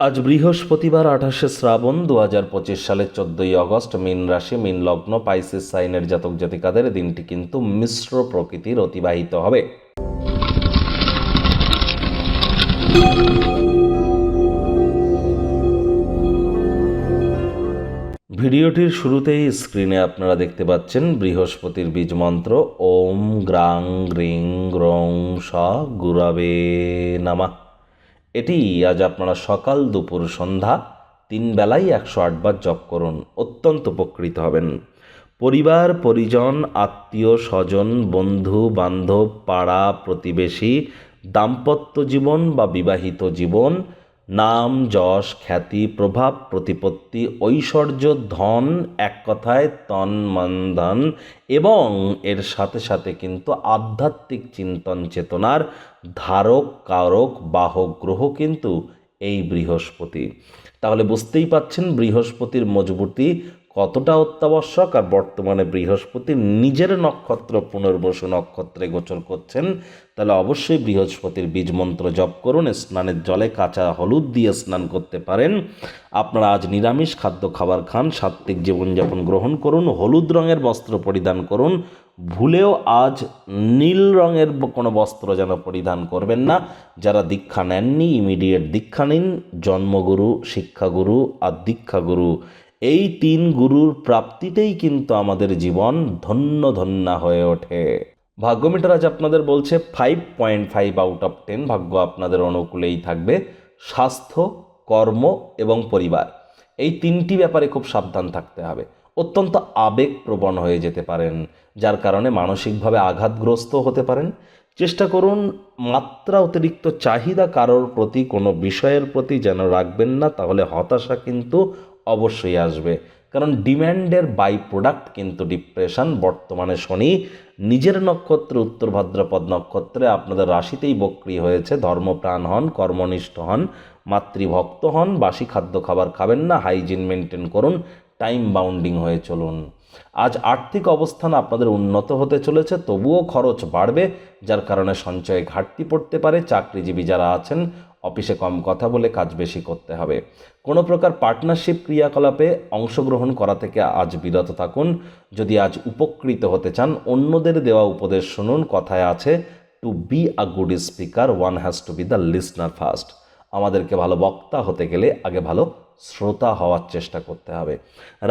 আজ বৃহস্পতিবার, আঠাশে শ্রাবণ দু হাজার পঁচিশ সালের চোদ্দই আগস্ট মিন রাশি, মিন লগ্ন, পাইসিস সাইনের জাতক জাতিকাদের দিনটি কিন্তু মিশ্র প্রকৃতির অতিবাহিত হবে। ভিডিওটির শুরুতেই স্ক্রিনে আপনারা দেখতে পাচ্ছেন বৃহস্পতির বীজ মন্ত্র, ওম গ্রাং গ্রিং গ্রং স গুরাবে নামা। এটি আজ আপনারা সকাল দুপুর সন্ধ্যা তিন বেলাই একশো আটবার জপ করুন, অত্যন্ত উপকৃত হবেন। পরিবার, পরিজন, আত্মীয়, স্বজন, বন্ধু, বান্ধব, পাড়া, প্রতিবেশী, দাম্পত্য জীবন বা বিবাহিত জীবন নাম, যশ, খ্যাতি, প্রভাব, প্রতিপত্তি, ঐশ্বর্য, ধন, এক কথায় তন, মন, ধন এবং এর সাথে সাথে কিন্তু আধ্যাত্মিক চিন্তন চেতনার ধারক, কারক, বাহক, গ্রহ কিন্তু এই বৃহস্পতি। তাহলে বুঝতেই পাচ্ছেন বৃহস্পতির মজবুতি কতটা অত্যাবশ্যক আর বর্তমানে বৃহস্পতি নিজের নক্ষত্র পুনর্বসু নক্ষত্রে গোচর করছেন, তাহলে অবশ্যই বৃহস্পতির বীজ মন্ত্র জপ করুন, স্নানের জলে কাঁচা হলুদ দিয়ে স্নান করতে পারেন। আপনারা আজ নিরামিষ খাদ্য খাবার খান, সাত্ত্বিক জীবনযাপন গ্রহণ করুন, হলুদ রঙের বস্ত্র পরিধান করুন, ভুলেও আজ নীল রঙের কোনো বস্ত্র যেন পরিধান করবেন না। যারা দীক্ষা নেননি ইমিডিয়েট দীক্ষা নিন, জন্মগুরু, শিক্ষাগুরু আর দীক্ষাগুরু। এই তিন গুরুর প্রাপ্তিতেই কিন্তু আমাদের জীবন ধন্য ধন্যা হয়ে ওঠে। ভাগ্যমিটার আজ আপনাদের বলছে five point five out of ten ভাগ্য আপনাদের অনুকূলেই থাকবে স্বাস্থ্য, কর্ম এবং পরিবার। এই তিনটি ব্যাপারে খুব সাবধান থাকতে হবে। অত্যন্ত আবেগপ্রবণ হয়ে যেতে পারেন, যার কারণে মানসিকভাবে আঘাতগ্রস্ত হতে পারেন। চেষ্টা করুন মাত্রা অতিরিক্ত চাহিদা কারোর প্রতি, কোনো বিষয়ের প্রতি যেন রাখবেন না, তাহলে হতাশা কিন্তু অবশ্যই আসবে। কারণ ডিম্যান্ডের বাই প্রোডাক্ট কিন্তু ডিপ্রেশন বর্তমানে শনি নিজের নক্ষত্র, উত্তর ভাদ্রপদ নক্ষত্রে আপনাদের রাশিতেই বক্রি হয়েছে। ধর্মপ্রাণ হন, কর্মনিষ্ঠ হন, মাতৃভক্ত হন, বাসি খাদ্য খাবার খাবেন না হাইজিন মেনটেন করুন টাইম বাউন্ডিং হয়ে চলুন। আজ আর্থিক অবস্থান আপনাদের উন্নত হতে চলেছে, তবুও খরচ বাড়বে, যার কারণে সঞ্চয়ে ঘাটতি পড়তে পারে। চাকরিজীবী যারা আছেন অফিসে কম কথা বলে কাজ বেশি করতে হবে। কোনো প্রকার পার্টনারশিপ ক্রিয়াকলাপে অংশগ্রহণ করা থেকে আজ বিরত থাকুন। যদি আজ উপকৃত হতে চান, অন্যদের দেওয়া উপদেশ শুনুন। কথায় আছে to be a good speaker one has to be the listener first আমাদেরকে ভালো বক্তা হতে গেলে আগে ভালো শ্রোতা হওয়ার চেষ্টা করতে হবে।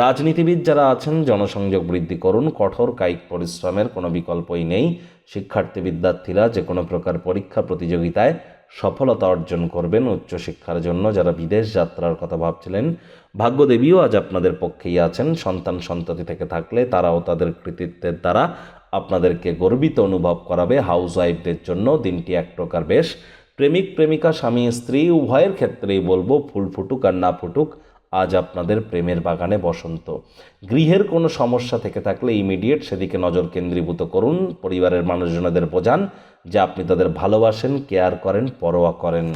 রাজনীতিবিদ যারা আছেন, জনসংযোগ বৃদ্ধি করুন। কঠোর কায়িক পরিশ্রমের কোনো বিকল্পই নেই। শিক্ষার্থী, বিদ্যার্থীরা যে কোনো প্রকার পরীক্ষা প্রতিযোগিতায় সফলতা অর্জন করবেন উচ্চশিক্ষার জন্য। যারা বিদেশ যাত্রার কথা ভাবছিলেন, ভাগ্যদেবীও আজ আপনাদের পক্ষেই আছেন। সন্তান সন্ততি থেকে থাকলে তারাও তাদের কৃতিত্বের দ্বারা আপনাদেরকে গর্বিত অনুভব করাবে। হাউস ওয়াইফদের জন্য দিনটি এক প্রকার বেশ। প্রেমিক, প্রেমিকা, স্বামী, স্ত্রী, উভয়ের ক্ষেত্রেই বলব, ফুল ফুটুক আর না ফুটুক আজ আপনাদের প্রেমের বাগানে বসন্ত। গৃহের কোনো সমস্যা থেকে থাকলে ইমিডিয়েট সেদিকে নজর কেন্দ্রীভূত করুন। পরিবারের মানুষজনদের বোঝান যে আপনি তাদের ভালোবাসেন কেয়ার করেন, পরোয়া করেন।